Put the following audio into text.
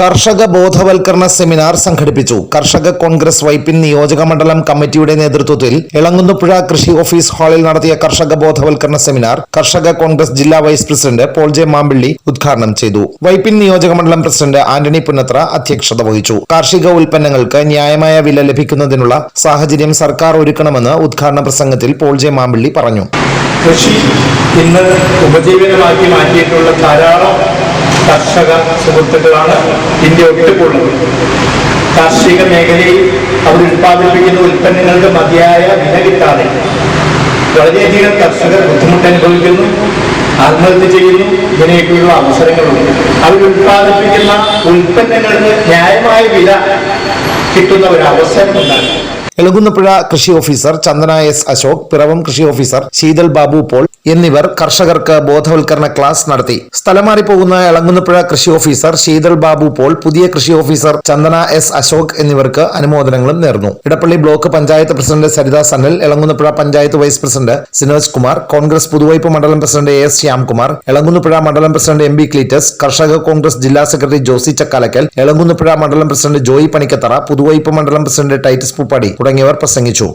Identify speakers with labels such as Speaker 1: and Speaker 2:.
Speaker 1: കർഷക ബോധവൽക്കരണ സെമിനാർ സംഘടിപ്പിച്ചു. കർഷക കോൺഗ്രസ് വൈപ്പിൻ നിയോജക മണ്ഡലം കമ്മിറ്റിയുടെ നേതൃത്വത്തിൽ ഇളങ്ങുന്നപ്പുഴ കൃഷി ഓഫീസ് ഹാളിൽ നടത്തിയ കർഷക ബോധവൽക്കരണ സെമിനാർ കർഷക കോൺഗ്രസ് ജില്ലാ vice president Paul J Mampilly ഉദ്ഘാടനം ചെയ്തു. വൈപ്പിൻ നിയോജക മണ്ഡലം പ്രസിഡന്റ് ആന്റണി പുന്നത്ര അധ്യക്ഷത വഹിച്ചു. കാർഷിക ഉൽപ്പന്നങ്ങൾക്ക് ന്യായമായ വില ലഭിക്കുന്നതിനുള്ള സാഹചര്യം സർക്കാർ ഒരുക്കണമെന്ന് ഉദ്ഘാടന പ്രസംഗത്തിൽ പോൾ ജെ മാമ്പിള്ളി പറഞ്ഞു.
Speaker 2: കൃഷി ഇന്ന് ഉപജീവനമാക്കി മാറ്റിയിട്ടുള്ള ധാരാളം കർഷക സുഹൃത്തുക്കളാണ് ഇന്ത്യ ഒട്ടുകൊള്ളുന്നത് കാർഷിക മേഖലയിൽ അവർ ഉൽപ്പാദിപ്പിക്കുന്ന ഉൽപ്പന്നങ്ങൾക്ക് മതിയായ വില കിട്ടാതെ വളരെയധികം കർഷകർ ബുദ്ധിമുട്ട് അനുഭവിക്കുന്നു ആത്മഹത്യ ചെയ്യുന്നു ഇങ്ങനെയൊക്കെയുള്ള അവസരങ്ങളുണ്ട്. അവർ ഉൽപ്പാദിപ്പിക്കുന്ന ഉൽപ്പന്നങ്ങൾക്ക് ന്യായമായ വില കിട്ടുന്ന ഒരു അവസരം ഉണ്ടാകും.
Speaker 1: എളുകുന്നപ്പുഴ കൃഷി ഓഫീസർ ചന്ദന എസ് അശോക് പിറവം കൃഷി ഓഫീസർ ശീതൽ ബാബു പോൾ എന്നിവർ കർഷകർക്ക് ബോധവൽക്കരണ ക്ലാസ് നടത്തി. സ്ഥലം മാറിപ്പോകുന്ന എളങ്കുന്നപ്പുഴ കൃഷി ഓഫീസർ ശീതൾ ബാബു പോൾ പുതിയ കൃഷി ഓഫീസർ ചന്ദന എസ് അശോക് എന്നിവർക്ക് അനുമോദനങ്ങളും നേർന്നു. Edappally block panchayat president Saritha Sanal Elankunnapuzha panchayat vice president Sinoj Kumar Congress Puthuvype മണ്ഡലം president A S Shyamkumar Elankunnapuzha മണ്ഡലം പ്രസിഡന്റ് എം ബി ക്ലീറ്റസ് കർഷക കോൺഗ്രസ് ജില്ലാ സെക്രട്ടറി ജോസി ചക്കാലക്കൽ എളങ്കുന്നപ്പുഴ മണ്ഡലം പ്രസിഡന്റ് ജോയി പണിക്കത്തറ പുതുവൈപ്പ് മണ്ഡലം പ്രസിഡന്റ് ടൈറ്റസ് പൂപ്പാടി തുടങ്ങിയവർ പ്രസംഗിച്ചു.